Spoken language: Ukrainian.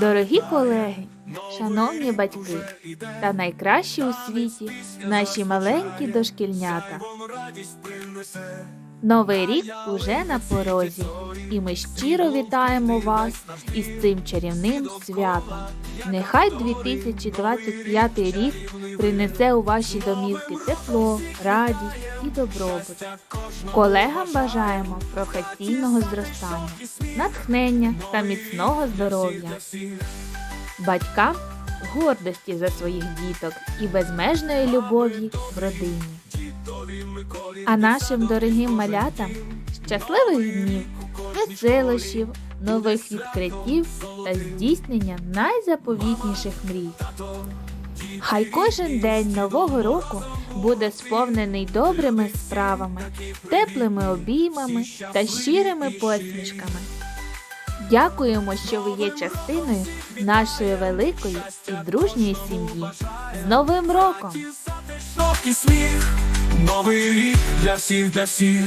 Дорогі колеги, шановні батьки та найкращі у світі наші маленькі дошкільнята. Новий рік уже на порозі, і ми щиро вітаємо вас із цим чарівним святом. Нехай 2025 рік принесе у ваші домівки тепло, радість і добробут. Колегам бажаємо професійного зростання, натхнення та міцного здоров'я. Батькам гордості за своїх діток і безмежної любові в родині. А нашим дорогим малятам щасливих днів, веселощів, нових відкриттів та здійснення найзаповітніших мрій. Хай кожен день нового року буде сповнений добрими справами, теплими обіймами та щирими посмішками. Дякуємо, що ви є частиною нашої великої і дружньої сім'ї. З Новим роком! Новий рік для всіх, для всіх.